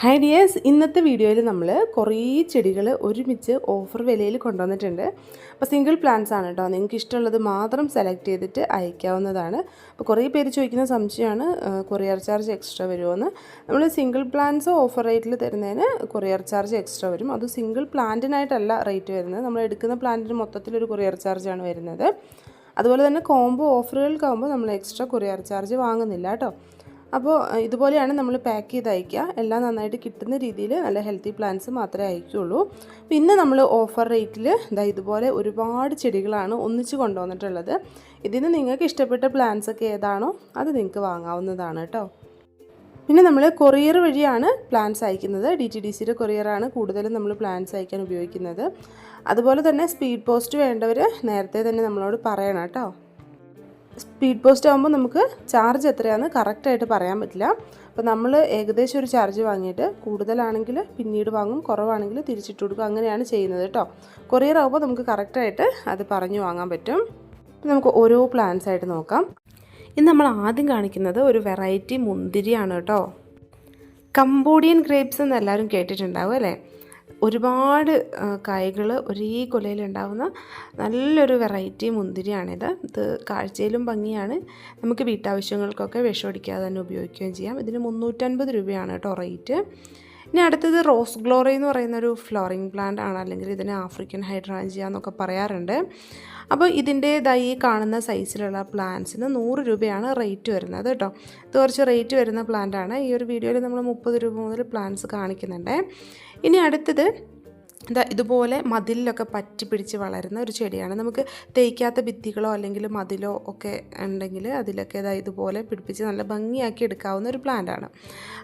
Hi dears ഇന്നത്തെ വീഡിയോയിൽ നമ്മൾ കുറേ ചെടികൾ ഒരുമിച്ച് ഓഫർ വിലയിൽ കൊണ്ടുവന്നിട്ടുണ്ട്. അപ്പോൾ സിംഗിൾ പ്ലാന്റ്സ് ആണ് കേട്ടോ നിങ്ങൾക്ക് ഇഷ്ടമുള്ളത് മാത്രം സെലക്ട് ചെയ്തിട്ട് അയക്കാവുന്നതാണ്. അപ്പോൾ കുറേ പേര് ചോദിക്കുന്ന സംശയമാണ് കൊറിയർ ചാർജ് എക്സ്ട്രാ വരുമോയെന്ന് നമ്മൾ സിംഗിൾ പ്ലാന്റ്സ് ഓഫർ റേറ്റിൽ തരുന്നതിന് കൊറിയർ ചാർജ് എക്സ്ട്രാ വരും. അത് സിംഗിൾ പ്ലാന്റിനായിട്ടല്ല റേറ്റ് വരുന്നത്. നമ്മൾ എടുക്കുന്ന പ്ലാന്റിന് മൊത്തത്തിലൊരു കൊറിയർ ചാർജാണ് വരുന്നത്. അതുപോലെ തന്നെ കോംബോ ഓഫറുകൾക്കാകുമ്പോൾ നമ്മൾ എക്സ്ട്രാ കൊറിയർ ചാർജ് വാങ്ങുന്നില്ല കേട്ടോ അപ്പോൾ ഇതുപോലെയാണ് നമ്മൾ പാക്ക് ചെയ്ത് അയക്കുക എല്ലാം നന്നായിട്ട് കിട്ടുന്ന രീതിയിൽ നല്ല ഹെൽത്തി പ്ലാന്റ്സ് മാത്രമേ അയക്കുകയുള്ളൂ പിന്നെ നമ്മൾ ഓഫർ റേറ്റിൽ ഇതാ ഇതുപോലെ ഒരുപാട് ചെടികളാണ് ഒന്നിച്ച് കൊണ്ടുവന്നിട്ടുള്ളത്. ഇതിന് നിങ്ങൾക്ക് ഇഷ്ടപ്പെട്ട പ്ലാന്റ്സ് ഒക്കെ ഏതാണോ അത് നിങ്ങൾക്ക് വാങ്ങാവുന്നതാണ് കേട്ടോ. പിന്നെ നമ്മൾ കൊറിയർ വഴിയാണ് പ്ലാന്റ്സ് അയക്കുന്നത്. ഡി ടി ഡി സിയുടെ കൊറിയറാണ് കൂടുതലും നമ്മൾ പ്ലാന്റ്സ് അയക്കാൻ ഉപയോഗിക്കുന്നത്. അതുപോലെ തന്നെ സ്പീഡ് പോസ്റ്റ് വേണ്ടവർ നേരത്തെ തന്നെ നമ്മളോട് പറയണം കേട്ടോ. സ്പീഡ് പോസ്റ്റ് ആകുമ്പോൾ നമുക്ക് ചാർജ് എത്രയാണെന്ന് കറക്റ്റായിട്ട് പറയാൻ പറ്റില്ല. അപ്പോൾ നമ്മൾ ഏകദേശം ഒരു ചാർജ് വാങ്ങിയിട്ട് കൂടുതലാണെങ്കിൽ പിന്നീട് വാങ്ങും കുറവാണെങ്കിൽ തിരിച്ചിട്ട് കൊടുക്കും. അങ്ങനെയാണ് ചെയ്യുന്നത് കേട്ടോ. കൊറിയർ ആകുമ്പോൾ നമുക്ക് കറക്റ്റായിട്ട് അത് പറഞ്ഞു വാങ്ങാൻ പറ്റും. നമുക്ക് ഓരോ പ്ലാൻസ് ആയിട്ട് നോക്കാം. ഇന്ന് നമ്മൾ ആദ്യം കാണിക്കുന്നത് ഒരു വെറൈറ്റി മുന്തിരിയാണ് കേട്ടോ. കംബോഡിയൻ ഗ്രേപ്സ് എന്ന് എല്ലാവരും കേട്ടിട്ടുണ്ടാവും അല്ലേ? ഒരുപാട് കായ്കൾ ഒരേ കൊലയിൽ ഉണ്ടാകുന്ന നല്ലൊരു വെറൈറ്റി മുന്തിരിയാണിത്. ഇത് കാഴ്ചയിലും ഭംഗിയാണ്. നമുക്ക് വീട്ടാവശ്യങ്ങൾക്കൊക്കെ വിഷമടിക്കാതെ തന്നെ ഉപയോഗിക്കുകയും ചെയ്യാം. ഇതിന് മുന്നൂറ്റൻപത് രൂപയാണ് കേട്ടോ റേറ്റ്. ഇനി അടുത്തത് റോസ് ഗ്ലോറി എന്ന് പറയുന്ന ഒരു ഫ്ലോറിങ് പ്ലാന്റ് ആണ് അല്ലെങ്കിൽ ഇതിനെ ആഫ്രിക്കൻ ഹൈഡ്രാഞ്ചിയ എന്നൊക്കെ പറയാറുണ്ട്. അപ്പോൾ ഇതിന്റേതായി ഈ കാണുന്ന സൈസിലുള്ള പ്ലാന്റ്സിന് നൂറ് രൂപയാണ് റേറ്റ് വരുന്നത് കേട്ടോ. ഇത് കുറച്ച് റേറ്റ് വരുന്ന പ്ലാന്റ് ആണ് ഈ ഒരു വീഡിയോയിൽ നമ്മൾ മുപ്പത് രൂപ മുതൽ പ്ലാന്റ്സ് കാണിക്കുന്നുണ്ട്. ഇനി അടുത്തത് ഇതാ ഇതുപോലെ മതിലിലൊക്കെ പറ്റി പിടിച്ച് വളരുന്ന ഒരു ചെടിയാണ്. നമുക്ക് തേക്കാത്ത ഭിത്തികളോ അല്ലെങ്കിൽ മതിലോ ഒക്കെ ഉണ്ടെങ്കിൽ അതിലൊക്കെ ഇതാ ഇതുപോലെ പിടിപ്പിച്ച് നല്ല ഭംഗിയാക്കി എടുക്കാവുന്ന ഒരു പ്ലാന്റ് ആണ്.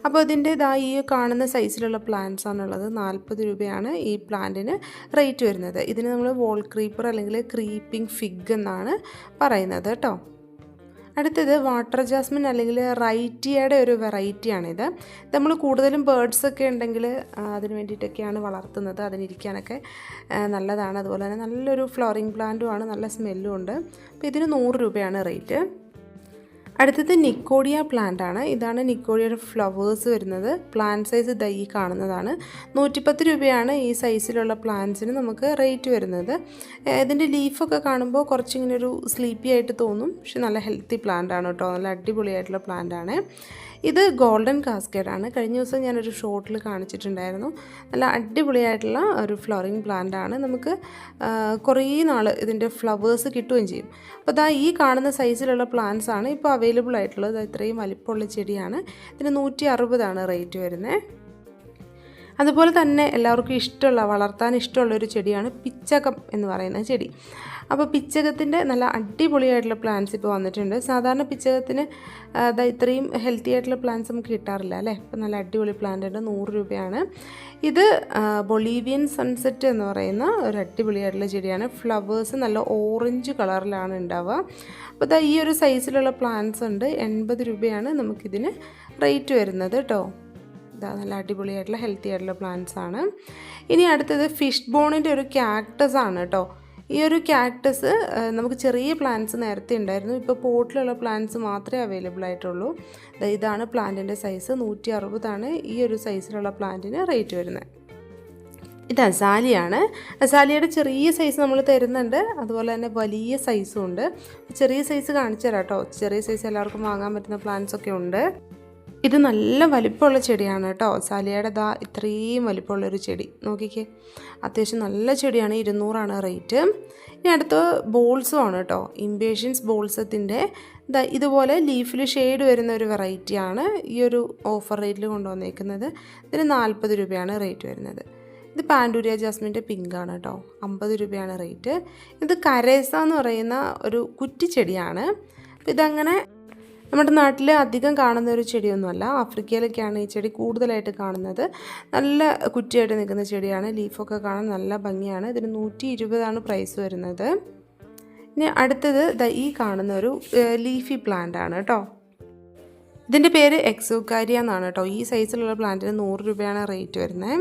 അപ്പോൾ ഇതിന്റെ ഇതാ ഈ കാണുന്ന സൈസിലുള്ള പ്ലാന്റ്സ് ആണുള്ളത്. നാൽപ്പത് രൂപയാണ് ഈ പ്ലാന്റിന് റേറ്റ് വരുന്നത്. ഇതിന് നമ്മൾ വോൾ ക്രീപ്പർ അല്ലെങ്കിൽ ക്രീപ്പിംഗ് ഫിഗ് എന്നാണ് പറയുന്നത് കേട്ടോ. അടുത്തത് വാട്ടർ ജാസ്മിൻ അല്ലെങ്കിൽ റൈറ്റിയയുടെ ഒരു വെറൈറ്റിയാണിത്. നമ്മൾ കൂടുതലും ബേഡ്സൊക്കെ ഉണ്ടെങ്കിൽ അതിന് വേണ്ടിയിട്ടൊക്കെയാണ് വളർത്തുന്നത്. അതിനിരിക്കാനൊക്കെ നല്ലതാണ്. അതുപോലെ തന്നെ നല്ലൊരു ഫ്ലോറിംഗ് പ്ലാന്റും ആണ് നല്ല സ്മെല്ലും ഉണ്ട്. അപ്പോൾ ഇതിന് നൂറ് രൂപയാണ് റേറ്റ്. അടുത്തത് നിക്കോഡിയ പ്ലാന്റ് ആണ്. ഇതാണ് നിക്കോഡിയയുടെ ഫ്ലവേഴ്സ് വരുന്നത്. പ്ലാന്റ് സൈസ് ദൈ കാണുന്നതാണ്. നൂറ്റിപ്പത്ത് രൂപയാണ് ഈ സൈസിലുള്ള പ്ലാന്റ്സിന് നമുക്ക് റേറ്റ് വരുന്നത്. ഇതിന്റെ ലീഫൊക്കെ കാണുമ്പോൾ കുറച്ചിങ്ങനെ ഒരു സ്ലീപ്പി ആയിട്ട് തോന്നും. പക്ഷെ നല്ല ഹെൽത്തി പ്ലാന്റ് ആണ് കേട്ടോ. നല്ല അടിപൊളിയായിട്ടുള്ള പ്ലാന്റ് ആണ്. ഇത് ഗോൾഡൻ കാസ്കേഡാണ്. കഴിഞ്ഞ ദിവസം ഞാനൊരു ഷോട്ടിൽ കാണിച്ചിട്ടുണ്ടായിരുന്നു. നല്ല അടിപൊളിയായിട്ടുള്ള ഒരു ഫ്ലവറിങ് പ്ലാന്റ് ആണ്. നമുക്ക് കുറേ നാൾ ഇതിന്റെ ഫ്ലവേഴ്സ് കിട്ടുകയും ചെയ്യും. അപ്പോൾ അതാ ഈ കാണുന്ന സൈസിലുള്ള പ്ലാന്റ്സ് ആണ് ഇപ്പോൾ അവൈലബിൾ ആയിട്ടുള്ളത്. ഇത്രയും വലിപ്പമുള്ള ചെടിയാണ്. ഇതിന് നൂറ്റി അറുപതാണ് റേറ്റ് വരുന്നത് അതുപോലെ തന്നെ എല്ലാവർക്കും ഇഷ്ടമുള്ള വളർത്താൻ ഇഷ്ടമുള്ള ഒരു ചെടിയാണ് പിച്ചകം എന്ന് പറയുന്ന ചെടി. അപ്പോൾ പിച്ചകത്തിന്റെ നല്ല അടിപൊളിയായിട്ടുള്ള പ്ലാന്റ്സ് ഇപ്പോൾ വന്നിട്ടുണ്ട്. സാധാരണ പിച്ചകത്തിന് അതായത് ഇത്രയും ഹെൽത്തി ആയിട്ടുള്ള പ്ലാന്റ്സ് നമുക്ക് കിട്ടാറില്ല അല്ലേ? ഇപ്പം നല്ല അടിപൊളി പ്ലാന്റ് ഉണ്ട്. നൂറ് രൂപയാണ്. ഇത് ബൊളീവിയൻ സൺസെറ്റ് എന്ന് പറയുന്ന ഒരു അടിപൊളിയായിട്ടുള്ള ചെടിയാണ്. ഫ്ലവേഴ്സ് നല്ല ഓറഞ്ച് കളറിലാണ് ഉണ്ടാവുക. അപ്പോൾ ഇതാ ഈ ഒരു സൈസിലുള്ള പ്ലാന്റ്സ് ഉണ്ട്. എൺപത് രൂപയാണ് നമുക്കിതിന് റേറ്റ് വരുന്നത് കേട്ടോ. നല്ല അടിപൊളിയായിട്ടുള്ള ഹെൽത്തി ആയിട്ടുള്ള പ്ലാന്റ്സ് ആണ്. ഇനി അടുത്തത് ഫിഷ് ബോണിന്റെ ഒരു ക്യാക്ടസ് ആണ് കേട്ടോ. ഈ ഒരു ക്യാക്ടസ് നമുക്ക് ചെറിയ പ്ലാന്റ്സ് നേരത്തെ ഉണ്ടായിരുന്നു. ഇപ്പോൾ പോട്ടിലുള്ള പ്ലാന്റ്സ് മാത്രമേ അവൈലബിൾ ആയിട്ടുള്ളൂ. ഇതാണ് പ്ലാന്റിന്റെ സൈസ് നൂറ്റി അറുപതാണ് ഈ ഒരു സൈസിലുള്ള പ്ലാന്റിന് റേറ്റ് വരുന്നത്. ഇത് അസാലിയാണ് അസാലിയുടെ ചെറിയ സൈസ് നമ്മൾ തരുന്നുണ്ട്. അതുപോലെ തന്നെ വലിയ സൈസും ഉണ്ട്. ചെറിയ സൈസ് കാണിച്ചു തരാം കേട്ടോ. ചെറിയ സൈസ് എല്ലാവർക്കും വാങ്ങാൻ പറ്റുന്ന പ്ലാന്റ്സ് ഒക്കെ ഉണ്ട്. ഇത് നല്ല വലിപ്പമുള്ള ചെടിയാണ് കേട്ടോ. സാലിയയുടെ ദാ ഇത്രയും വലിപ്പമുള്ളൊരു ചെടി. നോക്കിക്കേ. അത്യാവശ്യം നല്ല ചെടിയാണ്. ഇരുന്നൂറാണ് റേറ്റ്. ഇനി അടുത്ത് ബോൾസും ആണ് കേട്ടോ. ഇംപേഷ്യൻസ് ബോൾസത്തിന്റെ ഇതുപോലെ ലീഫിൽ ഷെയ്ഡ് വരുന്ന ഒരു വെറൈറ്റിയാണ് ഈ ഒരു ഓഫർ റേറ്റിൽ കൊണ്ടുവന്നേക്കുന്നത്. ഇതിന് നാൽപ്പത് രൂപയാണ് റേറ്റ് വരുന്നത്. ഇത് പാൻഡൂരിയ ജാസ്മിന്റെ പിങ്കാണ് കേട്ടോ. അമ്പത് രൂപയാണ് റേറ്റ്. ഇത് കരേസ എന്ന് പറയുന്ന ഒരു കുറ്റിച്ചെടിയാണ്. ഇതങ്ങനെ നമ്മുടെ നാട്ടിൽ അധികം കാണുന്ന ഒരു ചെടിയൊന്നുമല്ല. ആഫ്രിക്കയിലൊക്കെയാണ് ഈ ചെടി കൂടുതലായിട്ട് കാണുന്നത്. നല്ല കുറ്റിയായിട്ട് നിൽക്കുന്ന ചെടിയാണ്. ലീഫൊക്കെ കാണാൻ നല്ല ഭംഗിയാണ്. ഇതിന് നൂറ്റി ഇരുപതാണ് പ്രൈസ് വരുന്നത്. ഇനി അടുത്തത് ഈ കാണുന്ന ഒരു ലീഫി പ്ലാന്റ് ആണ് കേട്ടോ. ഇതിന്റെ പേര് എക്സോകാരിയ എന്നാണ് കേട്ടോ. ഈ സൈസിലുള്ള പ്ലാന്റിന് നൂറ് രൂപയാണ് റേറ്റ് വരുന്നത്.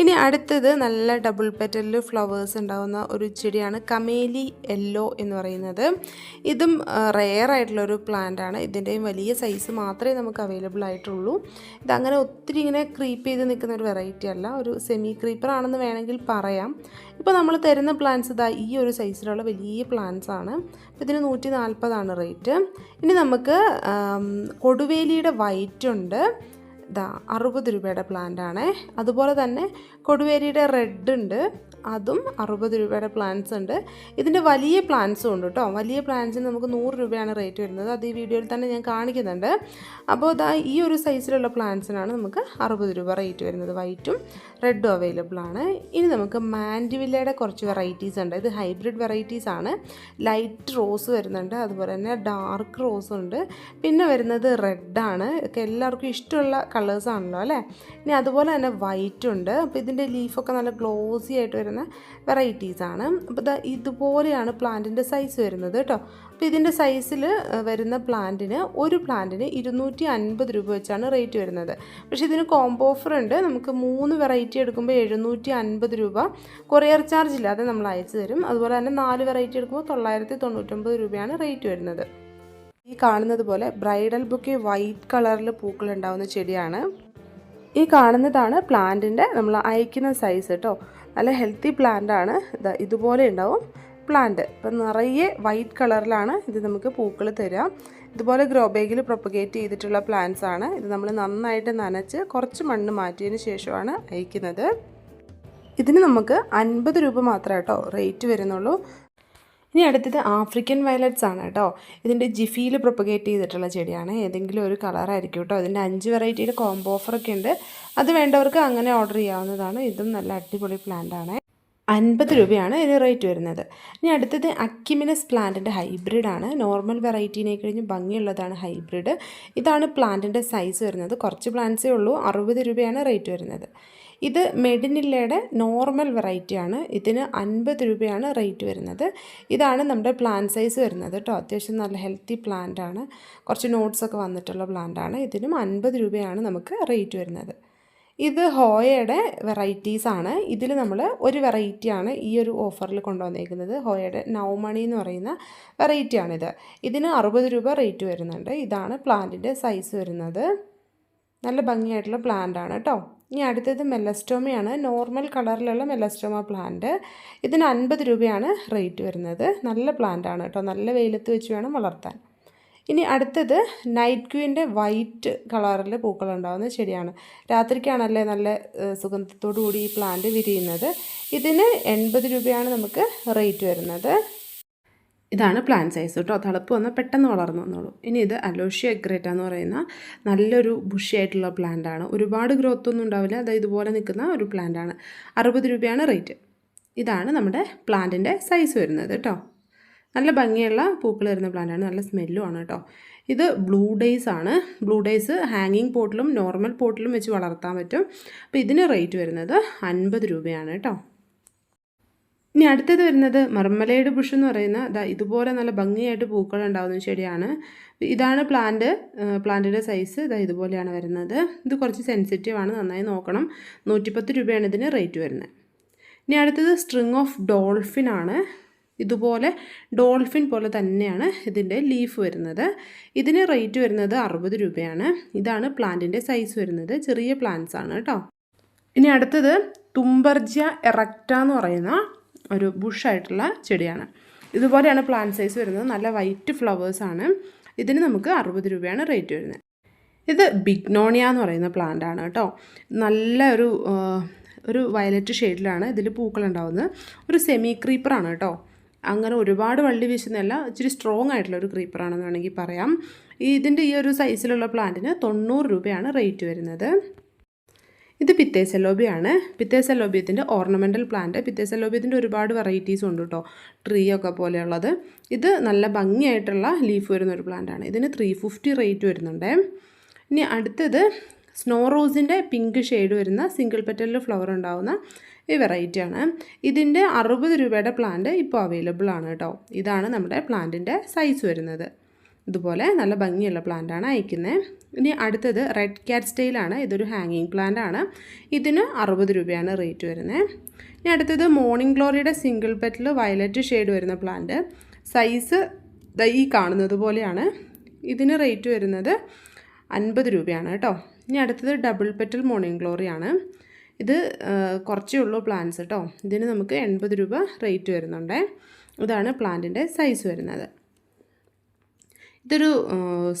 ഇനി അടുത്തത് നല്ല ഡബിൾ പെറ്റലിൽ ഫ്ലവേഴ്സ് ഉണ്ടാകുന്ന ഒരു ചെടിയാണ് കമേലി യെല്ലോ എന്ന് പറയുന്നത്. ഇതും റെയർ ആയിട്ടുള്ളൊരു പ്ലാന്റ് ആണ്. ഇതിന്റെയും വലിയ സൈസ് മാത്രമേ നമുക്ക് അവൈലബിൾ ആയിട്ടുള്ളൂ. ഇതങ്ങനെ ഒത്തിരി ഇങ്ങനെ ക്രീപ്പ് ചെയ്ത് നിൽക്കുന്ന ഒരു വെറൈറ്റി അല്ല. ഒരു സെമി ക്രീപ്പർ ആണെന്ന് വേണമെങ്കിൽ പറയാം. ഇപ്പോൾ നമ്മൾ തരുന്ന പ്ലാന്റ്സ് ഇതാ ഈ ഒരു സൈസിലുള്ള വലിയ പ്ലാന്റ്സ് ആണ്. ഇതിന് നൂറ്റി നാൽപ്പതാണ് റേറ്റ് ഇനി നമുക്ക് ആം, കൊടുവേലിയുടെ വൈറ്റ് ഉണ്ട് ഇതാ അറുപത് രൂപയുടെ പ്ലാന്റ് ആണേ അതുപോലെ തന്നെ കൊടുവേലിയുടെ റെഡ് ഉണ്ട് അതും അറുപത് രൂപയുടെ പ്ലാന്റ്സ് ഉണ്ട്. ഇതിന്റെ വലിയ പ്ലാന്റ്സും ഉണ്ട് കേട്ടോ. വലിയ പ്ലാന്റ്സിന് നമുക്ക് നൂറ് രൂപയാണ് റേറ്റ് വരുന്നത്. അത് ഈ വീഡിയോയിൽ തന്നെ ഞാൻ കാണിക്കുന്നുണ്ട്. അപ്പോൾ ഇതാ ഈ ഒരു സൈസിലുള്ള പ്ലാന്റ്സിനാണ് നമുക്ക് അറുപത് രൂപ റേറ്റ് വരുന്നത്. വൈറ്റും റെഡും അവൈലബിൾ ആണ്. ഇനി നമുക്ക് മാൻഡിവില്ലയുടെ കുറച്ച് വെറൈറ്റീസ് ഉണ്ട്. ഇത് ഹൈബ്രിഡ് വെറൈറ്റീസ് ആണ്. ലൈറ്റ് റോസ് വരുന്നുണ്ട്. അതുപോലെ തന്നെ ഡാർക്ക് റോസ് ഉണ്ട്. പിന്നെ വരുന്നത് റെഡാണ് ഒക്കെ എല്ലാവർക്കും ഇഷ്ടമുള്ള കളേഴ്സാണല്ലോ അല്ലേ? ഇനി അതുപോലെ തന്നെ വൈറ്റ് ഉണ്ട്. അപ്പോൾ ഇതിന്റെ ലീഫൊക്കെ നല്ല ഗ്ലോസി ആയിട്ട് വരുന്ന വെറൈറ്റീസ് ആണ്. അപ്പോൾ ഇതുപോലെയാണ് പ്ലാന്റിന്റെ സൈസ് വരുന്നത് കേട്ടോ. അപ്പോൾ ഇതിന്റെ സൈസിൽ വരുന്ന പ്ലാന്റിന് ഒരു പ്ലാന്റിന് ഇരുന്നൂറ്റി അൻപത് രൂപ വെച്ചാണ് റേറ്റ് വരുന്നത്. പക്ഷേ ഇതിന് കോംബോ ഓഫർ ഉണ്ട്. നമുക്ക് മൂന്ന് വെറൈറ്റി എടുക്കുമ്പോൾ എഴുന്നൂറ്റി അൻപത് രൂപ. കൊറിയർ ചാർജ് ഇല്ലാതെ നമ്മൾ അയച്ചു തരും. അതുപോലെ തന്നെ നാല് വെറൈറ്റി എടുക്കുമ്പോൾ തൊള്ളായിരത്തി തൊണ്ണൂറ്റൊമ്പത് രൂപയാണ് റേറ്റ് വരുന്നത്. ഈ കാണുന്നത് പോലെ ബ്രൈഡൽ ബുക്കെ വൈറ്റ് കളറിൽ പൂക്കൾ ഉണ്ടാവുന്ന ചെടിയാണ്. ഈ കാണുന്നതാണ് പ്ലാന്റിന്റെ നമ്മൾ അയക്കുന്ന സൈസ് കേട്ടോ. നല്ല ഹെൽത്തി പ്ലാന്റ് ആണ്. ഇതാ ഇതുപോലെ ഉണ്ടാവും. പ്ലാന്റ് അപ്പം നിറയെ വൈറ്റ് കളറിലാണ് ഇത് നമുക്ക് പൂക്കൾ തരിക ഇതുപോലെ ഗ്രോ ബാഗിൽ പ്രൊപ്പഗേറ്റ് ചെയ്തിട്ടുള്ള പ്ലാന്റ്സ് ആണ്. ഇത് നമ്മൾ നന്നായിട്ട് നനച്ച് കുറച്ച് മണ്ണ് മാറ്റിയതിന് ശേഷമാണ് അയക്കുന്നത്. ഇതിന് നമുക്ക് അൻപത് രൂപ മാത്രമേ കേട്ടോ റേറ്റ് വരുന്നുള്ളൂ. ഇനി അടുത്തത് ആഫ്രിക്കൻ വയലറ്റ്സ് ആണ് കേട്ടോ. ഇതിന്റെ ജിഫിയിൽ പ്രൊപ്പഗേറ്റ് ചെയ്തിട്ടുള്ള ചെടിയാണ്. ഏതെങ്കിലും ഒരു കളറായിരിക്കും കേട്ടോ. ഇതിന്റെ അഞ്ച് വെറൈറ്റിയുടെ കോംബോ ഓഫറൊക്കെ ഉണ്ട്. അത് വേണ്ടവർക്ക് അങ്ങനെ ഓർഡർ ചെയ്യാവുന്നതാണ്. ഇതും നല്ല അടിപൊളി പ്ലാന്റ് ആണ്. അൻപത് രൂപയാണ് ഇതിന് റേറ്റ് വരുന്നത്. ഇനി അടുത്തത് അക്കിമിനസ് പ്ലാന്റിന്റെ ഹൈബ്രിഡ് ആണ്. നോർമൽ വെറൈറ്റീനെ കഴിഞ്ഞ് ഭംഗിയുള്ളതാണ് ഹൈബ്രിഡ് ഇതാണ് പ്ലാന്റിന്റെ സൈസ് വരുന്നത്. കുറച്ച് പ്ലാന്റ്സേ ഉള്ളൂ. അറുപത് രൂപയാണ് റേറ്റ് വരുന്നത്. ഇത് മെഡിനില്ലയുടെ നോർമൽ വെറൈറ്റിയാണ് ഇതിന് അൻപത് രൂപയാണ് റേറ്റ് വരുന്നത്. ഇതാണ് നമ്മുടെ പ്ലാന്റ് സൈസ് വരുന്നത് കേട്ടോ അത്യാവശ്യം നല്ല ഹെൽത്തി പ്ലാന്റ് ആണ്. കുറച്ച് നോട്ട്സൊക്കെ വന്നിട്ടുള്ള പ്ലാന്റ് ആണ്. ഇതിനും അൻപത് രൂപയാണ് നമുക്ക് റേറ്റ് വരുന്നത്. ഇത് ഹോയയുടെ വെറൈറ്റീസാണ് ഇതിൽ നമ്മൾ ഒരു വെറൈറ്റിയാണ് ഈ ഒരു ഓഫറിൽ കൊണ്ടുവന്നേക്കുന്നത്. ഹോയയുടെ നൗമണി എന്ന് പറയുന്ന വെറൈറ്റിയാണിത് ഇതിന് അറുപത് രൂപ റേറ്റ് വരുന്നുണ്ട്. ഇതാണ് പ്ലാന്റിന്റെ സൈസ് വരുന്നത്. നല്ല ഭംഗിയായിട്ടുള്ള പ്ലാന്റ് ആണ് കേട്ടോ ഇനി അടുത്തത് മെലസ്റ്റോമയാണ്. നോർമൽ കളറിലുള്ള മെലസ്റ്റോമ പ്ലാന്റ് ഇതിന് അൻപത് രൂപയാണ് റേറ്റ് വരുന്നത്. നല്ല പ്ലാന്റ് ആണ് കേട്ടോ. നല്ല വെയിലത്ത് വെച്ച് വേണം വളർത്താൻ. ഇനി അടുത്തത് നൈറ്റ് ക്യൂവിന്റെ വൈറ്റ് കളറിൽ പൂക്കളുണ്ടാകുന്ന ചെടിയാണ് രാത്രിക്കാണല്ലേ നല്ല സുഗന്ധത്തോടു കൂടി ഈ പ്ലാന്റ് വിരിയുന്നത്. ഇതിന് എൺപത് രൂപയാണ് നമുക്ക് റേറ്റ് വരുന്നത്. ഇതാണ് പ്ലാൻ സൈസ് കേട്ടോ തളപ്പ് വന്നാൽ പെട്ടെന്ന് വളർന്നു വന്നോളൂ. ഇനി ഇത് അലോഷ്യ എഗ്രേറ്റ എന്ന് പറയുന്ന നല്ലൊരു ബുഷി ആയിട്ടുള്ള പ്ലാന്റ് ആണ്. ഒരുപാട് ഗ്രോത്ത് ഒന്നും ഉണ്ടാവില്ല. അതായത് ഇതുപോലെ നിൽക്കുന്ന ഒരു പ്ലാന്റ് ആണ്. അറുപത് രൂപയാണ് റേറ്റ് ഇതാണ് നമ്മുടെ പ്ലാന്റിന്റെ സൈസ് വരുന്നത് കേട്ടോ നല്ല ഭംഗിയുള്ള പൂക്കൾ വരുന്ന ആണ്. നല്ല സ്മെല്ലും ആണ് കേട്ടോ ഇത് ബ്ലൂ ഡേയ്സ് ആണ്. ബ്ലൂ ഡേയ്സ് ഹാങ്ങിങ് പോട്ടിലും നോർമൽ പോട്ടിലും വെച്ച് വളർത്താൻ പറ്റും. അപ്പോൾ ഇതിന് റേറ്റ് വരുന്നത് അൻപത് രൂപയാണ് കേട്ടോ ഇനി അടുത്തത് വരുന്നത് മർമലൈഡ് ബുഷ് എന്ന് പറയുന്ന ദാ ഇതുപോലെ നല്ല ഭംഗിയായിട്ട് പൂക്കൾ ഉണ്ടാകുന്ന ചെടിയാണ്. ഇതാണ് പ്ലാന്റ് പ്ലാന്റിന്റെ സൈസ് ഇതാ ഇതുപോലെയാണ് വരുന്നത്. ഇത് കുറച്ച് സെൻസിറ്റീവാണ് നന്നായി നോക്കണം. നൂറ്റിപ്പത്ത് രൂപയാണ് ഇതിന് റേറ്റ് വരുന്നത്. ഇനി അടുത്തത് സ്ട്രിങ് ഓഫ് ഡോൾഫിൻ ആണ്. ഇതുപോലെ ഡോൾഫിൻ പോലെ തന്നെയാണ് ഇതിന്റെ ലീഫ് വരുന്നത്. ഇതിന് റേറ്റ് വരുന്നത് അറുപത് രൂപയാണ്. ഇതാണ് പ്ലാന്റിന്റെ സൈസ് വരുന്നത്. ചെറിയ പ്ലാന്റ്സ് ആണ് കേട്ടോ. ഇനി അടുത്തത് തുമ്പർജ എറക്റ്റ എന്ന് പറയുന്ന ഒരു ബുഷായിട്ടുള്ള ചെടിയാണ്. ഇതുപോലെയാണ് പ്ലാന്റ് സൈസ് വരുന്നത്. നല്ല വൈറ്റ് ഫ്ലവേഴ്സാണ് ഇതിന് നമുക്ക് അറുപത് രൂപയാണ് റേറ്റ് വരുന്നത്. ഇത് ബിഗ്നോണിയ എന്ന് പറയുന്ന പ്ലാന്റ് ആണ് കേട്ടോ. നല്ല ഒരു ഒരു വയലറ്റ് ഷെയ്ഡിലാണ് ഇതിൽ പൂക്കളുണ്ടാവുന്നത് ഒരു സെമി ക്രീപ്പറാണ് കേട്ടോ. അങ്ങനെ ഒരുപാട് വള്ളി വീശുന്നതല്ല ഇച്ചിരി സ്ട്രോങ് ആയിട്ടുള്ള ഒരു ക്രീപ്പറാണെന്ന് വേണമെങ്കിൽ പറയാം. ഇതിന്റെ ഈ ഒരു സൈസിലുള്ള പ്ലാന്റിന് തൊണ്ണൂറ് രൂപയാണ് റേറ്റ് വരുന്നത്. ഇത് പിത്തേസെലോബിയാണ്. പിത്തേസെലോബിയത്തിന്റെ ഓർണമെന്റൽ പ്ലാന്റ് പിത്തേസെലോബിയത്തിന്റെ ഒരുപാട് വെറൈറ്റീസ് ഉണ്ട് കേട്ടോ ട്രീ ഒക്കെ പോലെയുള്ളത്. ഇത് നല്ല ഭംഗിയായിട്ടുള്ള ലീഫ് വരുന്ന ഒരു പ്ലാന്റാണ് ഇതിന് ത്രീ ഫിഫ്റ്റി റേറ്റ് വരുന്നുണ്ട്. ഇനി അടുത്തത് സ്നോ റോസിന്റെ പിങ്ക് ഷെയ്ഡ് വരുന്ന സിംഗിൾ പെറ്റലിൽ ഫ്ലവർ ഉണ്ടാവുന്ന ഈ വെറൈറ്റിയാണ് ഇതിന്റെ അറുപത് രൂപയുടെ പ്ലാന്റ് ഇപ്പോൾ അവൈലബിൾ ആണ് കേട്ടോ ഇതാണ് നമ്മുടെ പ്ലാന്റിന്റെ സൈസ് വരുന്നത്. ഇതുപോലെ നല്ല ഭംഗിയുള്ള പ്ലാന്റാണ് അയക്കുന്നത് ഇനി അടുത്തത് റെഡ് ക്യാറ്റ് സ്റ്റൈലാണ് ഇതൊരു ഹാങ്ങിങ് പ്ലാന്റ് ആണ്. ഇതിന് അറുപത് രൂപയാണ് റേറ്റ് വരുന്നത് ഇനി അടുത്തത് മോർണിംഗ് ഗ്ലോറിയുടെ സിംഗിൾ പെറ്റിൽ വയലറ്റ് ഷെയ്ഡ് വരുന്ന പ്ലാന്റ് സൈസ് ഈ കാണുന്നത് പോലെയാണ്. ഇതിന് റേറ്റ് വരുന്നത് അൻപത് രൂപയാണ് കേട്ടോ. ഇനി അടുത്തത് ഡബിൾ പെറ്റൽ മോർണിംഗ് ഗ്ലോറിയാണ് ഇത് കുറച്ചേ ഉള്ളൂ പ്ലാന്റ്സ് കേട്ടോ ഇതിന് നമുക്ക് എൺപത് രൂപ റേറ്റ് വരുന്നുണ്ട്. ഇതാണ് പ്ലാന്റിന്റെ സൈസ് വരുന്നത്. ഇതൊരു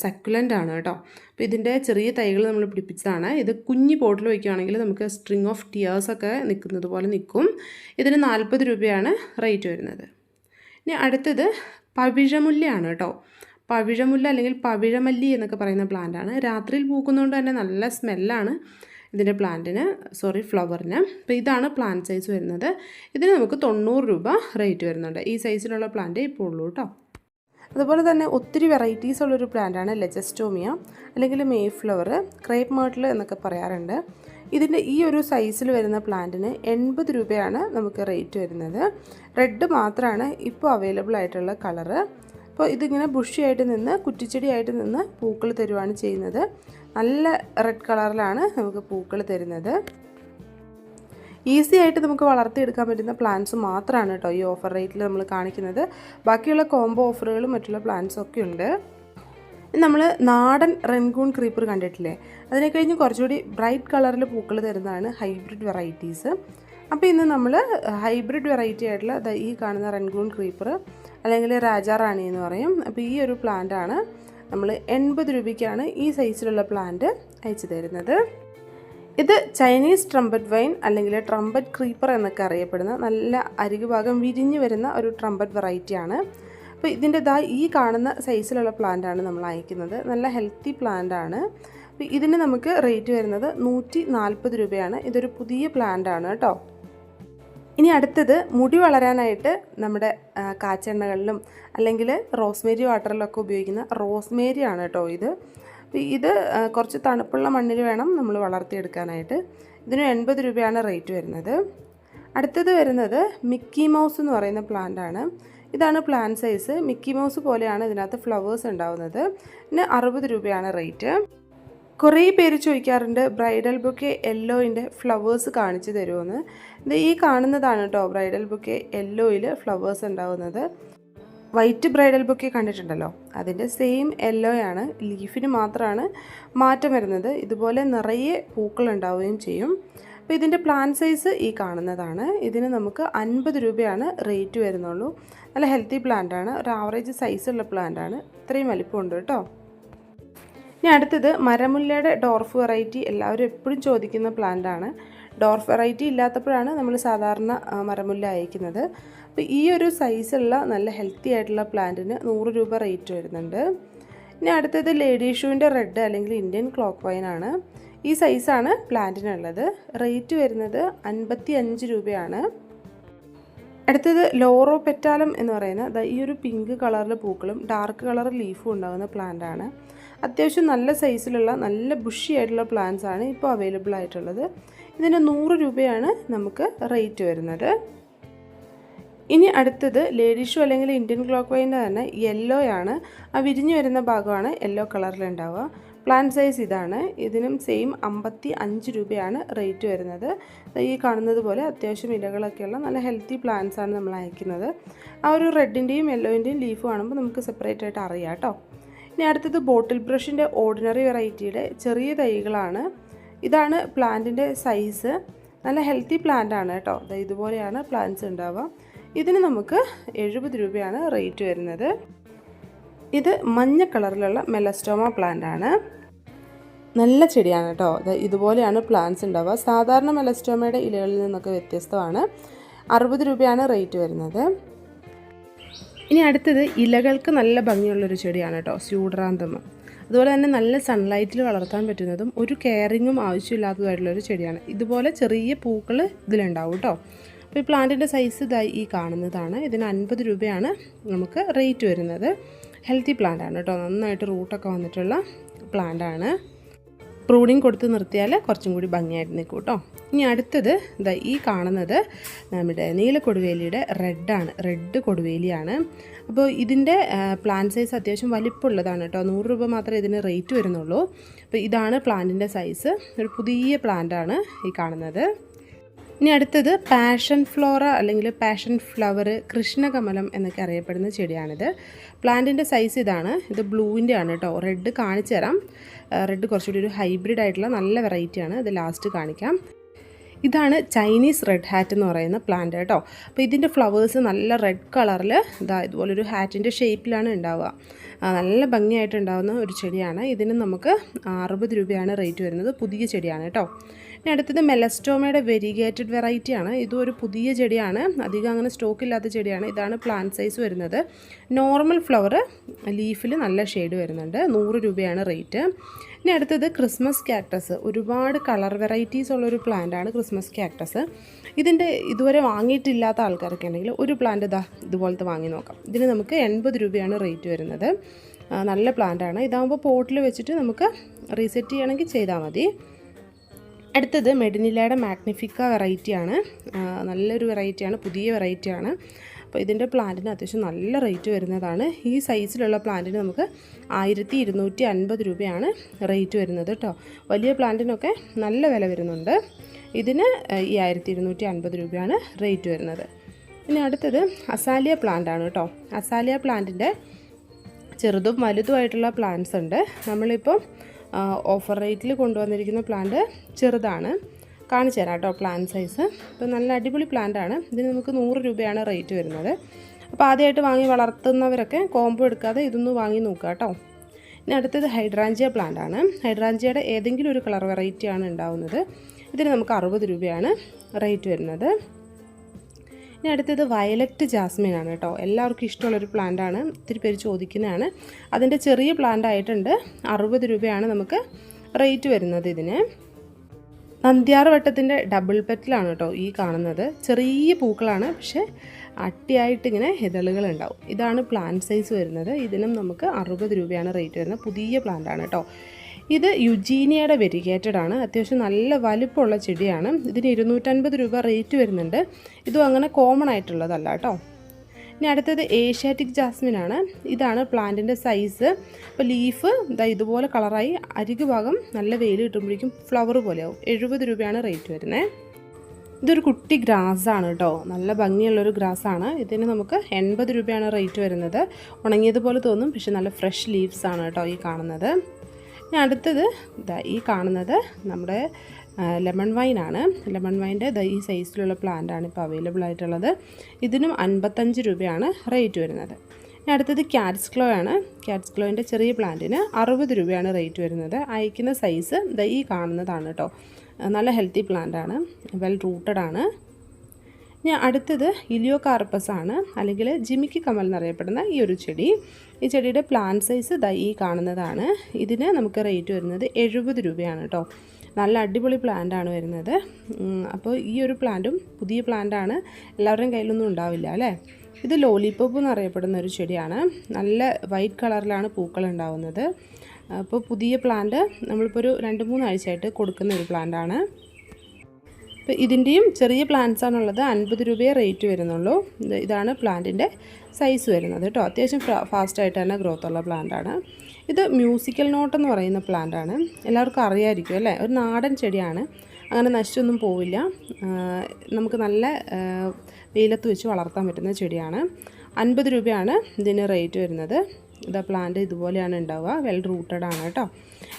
സക്കുലന്റ് ആണ് കേട്ടോ. അപ്പോൾ ഇതിന്റെ ചെറിയ തൈകൾ നമ്മൾ പിടിപ്പിച്ചതാണ്. ഇത് കുഞ്ഞി പോട്ടിൽ വയ്ക്കുകയാണെങ്കിൽ നമുക്ക് സ്ട്രിങ് ഓഫ് ടിയേഴ്സ് ഒക്കെ നിൽക്കുന്നത് പോലെ നിൽക്കും. ഇതിന് നാൽപ്പത് രൂപയാണ് റേറ്റ് വരുന്നത്. ഇനി അടുത്തത് പവിഴമുല്ലയാണ് കേട്ടോ. പവിഴമുല്ല അല്ലെങ്കിൽ പവിഴമല്ലി എന്നൊക്കെ പറയുന്ന പ്ലാന്റാണ് രാത്രിയിൽ പൂക്കുന്നതുകൊണ്ട് തന്നെ നല്ല സ്മെല്ലാണ് ഇതിന്റെ പ്ലാന്റിന് സോറി ഫ്ലവറിന് അപ്പോൾ ഇതാണ് പ്ലാന്റ് സൈസ് വരുന്നത്. ഇതിന് നമുക്ക് തൊണ്ണൂറ് രൂപ റേറ്റ് വരുന്നുണ്ട്. ഈ സൈസിലുള്ള പ്ലാന്റ് ഇപ്പോൾ ഉള്ളൂ കേട്ടോ. അതുപോലെ തന്നെ ഒത്തിരി വെറൈറ്റീസ് ഉള്ളൊരു പ്ലാന്റാണ് ലെജസ്റ്റോമിയ അല്ലെങ്കിൽ മേ ഫ്ലവർ ക്രേപ്പ് മേർട്ടിൽ എന്നൊക്കെ പറയാറുണ്ട്. ഇതിന്റെ ഈ ഒരു സൈസിൽ വരുന്ന പ്ലാന്റിന് എൺപത് രൂപയാണ് നമുക്ക് റേറ്റ് വരുന്നത്. റെഡ് മാത്രമാണ് ഇപ്പോൾ അവൈലബിൾ ആയിട്ടുള്ള കളറ് അപ്പോൾ ഇതിങ്ങനെ ബുഷിയായിട്ട് നിന്ന് കുറ്റിച്ചെടിയായിട്ട് നിന്ന് പൂക്കൾ തരുവാണ് ചെയ്യുന്നത്. നല്ല റെഡ് കളറിലാണ് നമുക്ക് പൂക്കൾ തരുന്നത്. ഈസി ആയിട്ട് നമുക്ക് വളർത്തിയെടുക്കാൻ പറ്റുന്ന പ്ലാന്റ്സ് മാത്രമാണ് കേട്ടോ ഈ ഓഫർ റേറ്റിൽ നമ്മൾ കാണിക്കുന്നത്. ബാക്കിയുള്ള കോംബോ ഓഫറുകളും മറ്റുള്ള പ്ലാന്റ്സും ഒക്കെ ഉണ്ട്. നമ്മൾ നാടൻ റെൻകൂൺ ക്രീപ്പർ കണ്ടിട്ടില്ലേ? അതിനെ കഴിഞ്ഞ് കുറച്ചുകൂടി ബ്രൈറ്റ് കളറിൽ പൂക്കൾ തരുന്നതാണ് ഹൈബ്രിഡ് വെറൈറ്റീസ് അപ്പോൾ ഇന്ന് നമ്മൾ ഹൈബ്രിഡ് വെറൈറ്റി ആയിട്ടുള്ള ഈ കാണുന്ന റെൻകൂൺ ക്രീപ്പർ അല്ലെങ്കിൽ രാജാ റാണി എന്ന് പറയും. അപ്പോൾ ഈ ഒരു പ്ലാന്റാണ് നമ്മൾ എൺപത് രൂപയ്ക്കാണ് ഈ സൈസിലുള്ള പ്ലാന്റ് അയച്ചു തരുന്നത്. ഇത് ചൈനീസ് ട്രംപറ്റ് വൈൻ അല്ലെങ്കിൽ ട്രംപറ്റ് ക്രീപ്പർ എന്നൊക്കെ അറിയപ്പെടുന്ന നല്ല അരികു ഭാഗം വിരിഞ്ഞു വരുന്ന ഒരു ട്രംപറ്റ് വെറൈറ്റിയാണ് അപ്പോൾ ഇതിന്റെ ദാ ഈ കാണുന്ന സൈസിലുള്ള പ്ലാന്റാണ് നമ്മൾ അയക്കുന്നത്. നല്ല ഹെൽത്തി പ്ലാന്റാണ് അപ്പോൾ ഇതിന് നമുക്ക് റേറ്റ് വരുന്നത് നൂറ്റി നാൽപ്പത് രൂപയാണ്. ഇതൊരു പുതിയ പ്ലാന്റാണ് കേട്ടോ. ഇനി അടുത്തത് മുടി വളരാനായിട്ട് നമ്മുടെ കാച്ചെണ്ണകളിലും അല്ലെങ്കിൽ റോസ്മേരി വാട്ടറിലൊക്കെ ഉപയോഗിക്കുന്ന റോസ്മേരി ആണ് കേട്ടോ ഇത്. ഇത് കുറച്ച് തണുപ്പുള്ള മണ്ണിൽ വേണം നമ്മൾ വളർത്തിയെടുക്കാനായിട്ട്. ഇതിന് എൺപത് രൂപയാണ് റേറ്റ് വരുന്നത്. അടുത്തത് വരുന്നത് മിക്കി മൗസ് എന്ന് പറയുന്ന പ്ലാന്റ് ആണ്. ഇതാണ് പ്ലാന്റ് സൈസ് മിക്കി മൗസ് പോലെയാണ് ഇതിനകത്ത് ഫ്ലവേഴ്സ് ഉണ്ടാവുന്നത്. ഇതിന് അറുപത് രൂപയാണ് റേറ്റ്. കുറേ പേര് ചോദിക്കാറുണ്ട് ബ്രൈഡൽ ബുക്കെ യെല്ലോയിന്റെ ഫ്ലവേഴ്സ് കാണിച്ചു തരുമെന്ന് ഇത് ഈ കാണുന്നതാണ് കേട്ടോ ബ്രൈഡൽ ബുക്കെ യെല്ലോയിൽ ഫ്ലവേഴ്സ് ഉണ്ടാവുന്നത്. വൈറ്റ് ബ്രൈഡൽ ബുക്കി കണ്ടിട്ടുണ്ടല്ലോ. അതിന്റെ സെയിം യെല്ലോ ആണ് ലീഫിന് മാത്രമാണ് മാറ്റം വരുന്നത്. ഇതുപോലെ നിറയെ പൂക്കൾ ഉണ്ടാവുകയും ചെയ്യും. അപ്പോൾ ഇതിന്റെ പ്ലാൻ സൈസ് ഈ കാണുന്നതാണ്. ഇതിന് നമുക്ക് അൻപത് രൂപയാണ് റേറ്റ് വരുന്നുള്ളൂ. നല്ല ഹെൽത്തി പ്ലാന്റാണ് ഒരു ആവറേജ് സൈസുള്ള പ്ലാന്റാണ് ഇത്രയും വലിപ്പമുണ്ട് കേട്ടോ. ഇനി അടുത്തത് മരമുല്ലയുടെ ഡോർഫ് വെറൈറ്റി. എല്ലാവരും എപ്പോഴും ചോദിക്കുന്ന പ്ലാന്റ് ഡോർഫ് വെറൈറ്റി ഇല്ലാത്തപ്പോഴാണ് നമ്മൾ സാധാരണ മരമുല്ല അയക്കുന്നത്. അപ്പോൾ ഈ ഒരു സൈസുള്ള നല്ല ഹെൽത്തി ആയിട്ടുള്ള പ്ലാന്റിന് നൂറ് രൂപ റേറ്റ് വരുന്നുണ്ട്. ഇനി അടുത്തത് ലേഡി ഷൂവിന്റെ റെഡ് അല്ലെങ്കിൽ ഇന്ത്യൻ ക്ലോക്ക് വൈൻ ആണ്. ഈ സൈസാണ് പ്ലാന്റിനുള്ളത് റേറ്റ് വരുന്നത് അൻപത്തി അഞ്ച് രൂപയാണ്. അടുത്തത് ലോറോ പെറ്റാലം എന്ന് പറയുന്ന ഈ ഒരു പിങ്ക് കളറിൽ പൂക്കളും ഡാർക്ക് കളർ ലീഫും ഉണ്ടാകുന്ന പ്ലാന്റ് ആണ്. അത്യാവശ്യം നല്ല സൈസിലുള്ള നല്ല ബുഷി ആയിട്ടുള്ള പ്ലാന്റ്സ് ആണ് ഇപ്പോൾ അവൈലബിൾ ആയിട്ടുള്ളത്. ഇതിന് നൂറ് രൂപയാണ് നമുക്ക് റേറ്റ് വരുന്നത്. ഇനി അടുത്തത് ലേഡി ഷൂ അല്ലെങ്കിൽ ഇന്ത്യൻ ക്ലോക്ക് വൈന്റെ തന്നെ യെല്ലോ ആണ്. ആ വിരിഞ്ഞു വരുന്ന ഭാഗമാണ് യെല്ലോ കളറിൽ ഉണ്ടാവുക. പ്ലാന്റ് സൈസ് ഇതാണ്. ഇതിനും സെയിം അമ്പത്തി അഞ്ച് രൂപയാണ് റേറ്റ് വരുന്നത്. ഈ കാണുന്നത് പോലെ അത്യാവശ്യം ഇലകളൊക്കെയുള്ള നല്ല ഹെൽത്തി പ്ലാന്റ്സ് ആണ് നമ്മൾ അയക്കുന്നത്. ആ ഒരു റെഡിന്റെയും യെല്ലോയിന്റെയും ലീഫ് കാണുമ്പോൾ നമുക്ക് സെപ്പറേറ്റ് ആയിട്ട് അറിയാം കേട്ടോ. ഇനി അടുത്തത് ബോട്ടിൽ ബ്രഷിന്റെ ഓർഡിനറി വെറൈറ്റിയുടെ ചെറിയ തൈകളാണ്. ഇതാണ് പ്ലാന്റിന്റെ സൈസ്. നല്ല ഹെൽത്തി പ്ലാന്റ് ആണ് കേട്ടോ. ഇതുപോലെയാണ് പ്ലാന്റ്സ് ഉണ്ടാവുക. ഇതിന് നമുക്ക് എഴുപത് രൂപയാണ് റേറ്റ് വരുന്നത്. ഇത് മഞ്ഞ കളറിലുള്ള മെലസ്റ്റോമ പ്ലാന്റ് ആണ്. നല്ല ചെടിയാണ് കേട്ടോ. ഇതുപോലെയാണ് പ്ലാന്റ്സ് ഉണ്ടാവുക. സാധാരണ മെലസ്റ്റോമയുടെ ഇലകളിൽ നിന്നൊക്കെ വ്യത്യസ്തമാണ്. അറുപത് രൂപയാണ് റേറ്റ് വരുന്നത്. ഇനി അടുത്തത് ഇലകൾക്ക് നല്ല ഭംഗിയുള്ളൊരു ചെടിയാണ് കേട്ടോ. സ്യൂഡറാന്തമ അതുപോലെ തന്നെ നല്ല സൺലൈറ്റിൽ വളർത്താൻ പറ്റുന്നതും ഒരു കെയറിങ്ങും ആവശ്യമില്ലാത്തതായിട്ടുള്ളൊരു ചെടിയാണ്. ഇതുപോലെ ചെറിയ പൂക്കൾ ഇതിലുണ്ടാവും കേട്ടോ അപ്പോൾ ഈ പ്ലാന്റിന്റെ സൈസ് ഇതായി ഈ കാണുന്നതാണ്. ഇതിന് അൻപത് രൂപയാണ് നമുക്ക് റേറ്റ് വരുന്നത്. ഹെൽത്തി പ്ലാന്റ് ആണ് കേട്ടോ നന്നായിട്ട് റൂട്ടൊക്കെ വന്നിട്ടുള്ള പ്ലാന്റ് ആണ്. പ്രൂണിങ് കൊടുത്ത് നിർത്തിയാൽ കുറച്ചും കൂടി ഭംഗിയായിട്ട് നിൽക്കും കേട്ടോ ഇനി അടുത്തത് ഇതാ ഈ കാണുന്നത് നമ്മുടെ നീല കൊടുവേലിയുടെ റെഡാണ് റെഡ് കൊടുവേലിയാണ്. അപ്പോൾ ഇതിന്റെ പ്ലാൻ സൈസ് അത്യാവശ്യം വലിപ്പമുള്ളതാണ് കേട്ടോ നൂറ് രൂപ മാത്രമേ ഇതിന് റേറ്റ് വരുന്നുള്ളൂ. അപ്പോൾ ഇതാണ് പ്ലാന്റിന്റെ സൈസ് ഒരു പുതിയ പ്ലാന്റാണ് ഈ കാണുന്നത്. ഇനി അടുത്തത് പാഷൻ ഫ്ലോറ അല്ലെങ്കിൽ പാഷൻ ഫ്ലവർ കൃഷ്ണകമലം എന്നൊക്കെ അറിയപ്പെടുന്ന ചെടിയാണിത്. പ്ലാന്റിന്റെ സൈസ് ഇതാണ്. ഇത് ബ്ലൂവിന്റെ ആണ് കേട്ടോ. റെഡ് കാണിച്ചു തരാം. റെഡ് കുറച്ചുകൂടി ഒരു ഹൈബ്രിഡ് ആയിട്ടുള്ള നല്ല വെറൈറ്റിയാണ് ഇത് ലാസ്റ്റ് കാണിക്കാം. ഇതാണ് ചൈനീസ് റെഡ് ഹാറ്റ് എന്ന് പറയുന്ന പ്ലാന്റ് കേട്ടോ. അപ്പോൾ ഇതിന്റെ ഫ്ലവേഴ്സ് നല്ല റെഡ് കളറിൽ ഇതാ ഇതുപോലൊരു ഹാറ്റിന്റെ ഷേപ്പിലാണ് ഉണ്ടാവുക. നല്ല ഭംഗിയായിട്ട് ഉണ്ടാകുന്ന ഒരു ചെടിയാണ്. ഇതിന് നമുക്ക് അറുപത് രൂപയാണ് റേറ്റ് വരുന്നത്. പുതിയ ചെടിയാണ് കേട്ടോ. ഇനി അടുത്തത് മെലസ്റ്റോമയുടെ വെരിഗേറ്റഡ് വെറൈറ്റിയാണ്. ഇതും ഒരു പുതിയ ചെടിയാണ്. അധികം അങ്ങനെ സ്റ്റോക്ക് ഇല്ലാത്ത ചെടിയാണ്. ഇതാണ് പ്ലാന്റ് സൈസ് വരുന്നത്. നോർമൽ ഫ്ലവർ ലീഫിൽ നല്ല ഷെയ്ഡ് വരുന്നുണ്ട്. നൂറ് രൂപയാണ് റേറ്റ് ഇനി അടുത്തത് ക്രിസ്മസ് ക്യാക്ടസ് ഒരുപാട് കളർ വെറൈറ്റീസ് ഉള്ളൊരു പ്ലാന്റാണ് ക്രിസ്മസ് ക്യാക്ടസ് ഇതിന്റെ ഇതുവരെ വാങ്ങിയിട്ടില്ലാത്ത ആൾക്കാരൊക്കെ ഉണ്ടെങ്കിൽ ഒരു പ്ലാന്റ് ഇതാ ഇതുപോലത്തെ വാങ്ങി നോക്കാം. ഇതിന് നമുക്ക് എൺപത് രൂപയാണ് റേറ്റ് വരുന്നത്. നല്ല പ്ലാന്റാണ് ഇതാകുമ്പോൾ പോട്ടിൽ വെച്ചിട്ട് നമുക്ക് റീസെറ്റ് ചെയ്യണമെങ്കിൽ ചെയ്താൽ മതി. അടുത്തത് മെഡിനിലയുടെ മാഗ്നിഫിക്ക വെറൈറ്റിയാണ്. നല്ലൊരു വെറൈറ്റിയാണ് പുതിയ വെറൈറ്റിയാണ്. അപ്പോൾ ഇതിന്റെ പ്ലാന്റിന് അത്യാവശ്യം നല്ല റേറ്റ് വരുന്നതാണ്. ഈ സൈസിലുള്ള പ്ലാന്റിന് നമുക്ക് ആയിരത്തി ഇരുന്നൂറ്റി അൻപത് രൂപയാണ് റേറ്റ് വരുന്നത് കേട്ടോ. വലിയ പ്ലാന്റിനൊക്കെ നല്ല വില വരുന്നുണ്ട്. ഇതിന് ഈ ആയിരത്തി ഇരുന്നൂറ്റി അൻപത് രൂപയാണ് റേറ്റ് വരുന്നത്. പിന്നെ അടുത്തത് അസാലിയ പ്ലാന്റാണ് കേട്ടോ. അസാലിയ പ്ലാന്റിന്റെ ചെറുതും വലുതുമായിട്ടുള്ള പ്ലാന്റ്സ് ഉണ്ട്. നമ്മളിപ്പം ഓഫർ റേറ്റിൽ കൊണ്ടുവന്നിരിക്കുന്ന പ്ലാന്റ് ചെറുതാണ്. കാണിച്ചു തരാം കേട്ടോ പ്ലാൻ സൈസ് അപ്പോൾ നല്ല അടിപൊളി പ്ലാന്റ് ആണ്. ഇതിന് നമുക്ക് നൂറ് രൂപയാണ് റേറ്റ് വരുന്നത്. അപ്പോൾ ആദ്യമായിട്ട് വാങ്ങി വളർത്തുന്നവരൊക്കെ കോംബോ എടുക്കാതെ ഇതൊന്ന് വാങ്ങി നോക്കുക കേട്ടോ ഇനി അടുത്തത് ഹൈഡ്രാഞ്ചിയ പ്ലാന്റ് ആണ്. ഹൈഡ്രാഞ്ചിയയുടെ ഏതെങ്കിലും ഒരു കളർ വെറൈറ്റിയാണ് ഉണ്ടാവുന്നത്. ഇതിന് നമുക്ക് അറുപത് രൂപയാണ് റേറ്റ് വരുന്നത്. ഇനി അടുത്തത് വയലറ്റ് ജാസ്മിൻ ആണ് കേട്ടോ. എല്ലാവർക്കും ഇഷ്ടമുള്ളൊരു പ്ലാന്റ് ആണ്. ഒത്തിരി പേര് ചോദിക്കുന്നതാണ്. അതിന്റെ ചെറിയ പ്ലാന്റ് ആയിട്ടുണ്ട്. അറുപത് രൂപയാണ് നമുക്ക് റേറ്റ് വരുന്നത് ഇതിന്. നന്ദ്യാർ വട്ടത്തിന്റെ ഡബിൾ പെറ്റിലാണ് കേട്ടോ ഈ കാണുന്നത്. ചെറിയ പൂക്കളാണ് പക്ഷേ അട്ടിയായിട്ട് ഇങ്ങനെ ഹിതളുകൾ ഉണ്ടാവും. ഇതാണ് പ്ലാന്റ് സൈസ് വരുന്നത്. ഇതിനും നമുക്ക് അറുപത് രൂപയാണ് റേറ്റ് വരുന്നത്. പുതിയ പ്ലാന്റ് ആണ് കേട്ടോ. ഇത് യുജീനിയയുടെ വെരിഗേറ്റഡ് ആണ് അത്യാവശ്യം നല്ല വലിപ്പമുള്ള ചെടിയാണ്. ഇതിന് ഇരുന്നൂറ്റൻപത് രൂപ റേറ്റ് വരുന്നുണ്ട്. ഇതും അങ്ങനെ കോമൺ ആയിട്ടുള്ളതല്ല കേട്ടോ. ഇനി അടുത്തത് ഏഷ്യാറ്റിക് ജാസ്മിൻ ആണ് ഇതാണ് പ്ലാന്റിന്റെ സൈസ് ഇപ്പോൾ ലീഫ് ഇതാ ഇതുപോലെ കളറായി അരികു ഭാഗം നല്ല വെയിൽ കിട്ടുമ്പോഴേക്കും ഫ്ലവർ പോലെയാവും. എഴുപത് രൂപയാണ് റേറ്റ് വരുന്നത് ഇതൊരു കുട്ടി ഗ്രാസ് ആണ് കേട്ടോ. നല്ല ഭംഗിയുള്ളൊരു ഗ്രാസ് ആണ്. ഇതിന് നമുക്ക് എൺപത് രൂപയാണ് റേറ്റ് വരുന്നത്. ഉണങ്ങിയതുപോലെ തോന്നും പക്ഷെ നല്ല ഫ്രഷ് ലീവ്സ് ആണ് കേട്ടോ ഈ കാണുന്നത്. ഇനി അടുത്തത് ഈ കാണുന്നത് നമ്മുടെ ലെമൺ വൈനാണ് ലെമൺ വൈന്റെ ഈ സൈസിലുള്ള പ്ലാന്റ് ആണ് ഇപ്പോൾ അവൈലബിൾ ആയിട്ടുള്ളത്. ഇതിനും അൻപത്തഞ്ച് രൂപയാണ് റേറ്റ് വരുന്നത്. ഇനി അടുത്തത് ക്യാറ്റ്സ് ക്ലോ ആണ്. ക്യാറ്റ്സ് ക്ലോയിന്റെ ചെറിയ പ്ലാന്റിന് അറുപത് രൂപയാണ് റേറ്റ് വരുന്നത്. അയക്കുന്ന സൈസ് ഈ കാണുന്നതാണ് കേട്ടോ നല്ല ഹെൽത്തി പ്ലാന്റ് ആണ്. വെൽ റൂട്ടഡ് ആണ്. ഇനി അടുത്തത് ഇലിയോ കാർപ്പസ് ആണ് അല്ലെങ്കിൽ ജിമിക്കി കമൽ എന്നറിയപ്പെടുന്ന ഈ ഒരു ചെടി. ഈ ചെടിയുടെ പ്ലാന്റ് സൈസ് ദ ഈ കാണുന്നതാണ്. ഇതിന് നമുക്ക് റേറ്റ് വരുന്നത് എഴുപത് രൂപയാണ് കേട്ടോ നല്ല അടിപൊളി പ്ലാന്റ് ആണ് വരുന്നത്. അപ്പോൾ ഈ ഒരു പ്ലാന്റും പുതിയ പ്ലാന്റാണ് എല്ലാവരുടെയും കയ്യിലൊന്നും ഉണ്ടാവില്ല അല്ലേ? ഇത് ലോലിപോപ്പ് എന്നറിയപ്പെടുന്ന ഒരു ചെടിയാണ്. നല്ല വൈറ്റ് കളറിലാണ് പൂക്കൾ ഉണ്ടാവുന്നത്. അപ്പോൾ പുതിയ പ്ലാന്റ് നമ്മളിപ്പോൾ ഒരു രണ്ട് മൂന്നാഴ്ചയായിട്ട് കൊടുക്കുന്ന ഒരു പ്ലാന്റാണ് അപ്പോൾ ഇതിന്റെയും ചെറിയ പ്ലാന്റ്സ് ആണുള്ളത്. അൻപത് രൂപയെ റേറ്റ് വരുന്നുള്ളൂ. ഇതാണ് പ്ലാന്റിന്റെ സൈസ് വരുന്നത് കേട്ടോ. അത്യാവശ്യം ഫാസ്റ്റായിട്ട് തന്നെ ഗ്രോത്ത് ഉള്ള പ്ലാന്റാണ് ഇത് മ്യൂസിക്കൽ നോട്ട് എന്ന് പറയുന്ന പ്ലാന്റാണ് എല്ലാവർക്കും അറിയാമായിരിക്കും അല്ലേ? ഒരു നാടൻ ചെടിയാണ്. അങ്ങനെ നശിച്ചൊന്നും പോവില്ല. നമുക്ക് നല്ല വെയിലത്ത് വെച്ച് വളർത്താൻ പറ്റുന്ന ചെടിയാണ്. അൻപത് രൂപയാണ് ഇതിന് റേറ്റ് വരുന്നത്. ഇതാ പ്ലാന്റ് ഇതുപോലെയാണ് ഉണ്ടാവുക. വെൽ റൂട്ടഡ് ആണ് കേട്ടോ.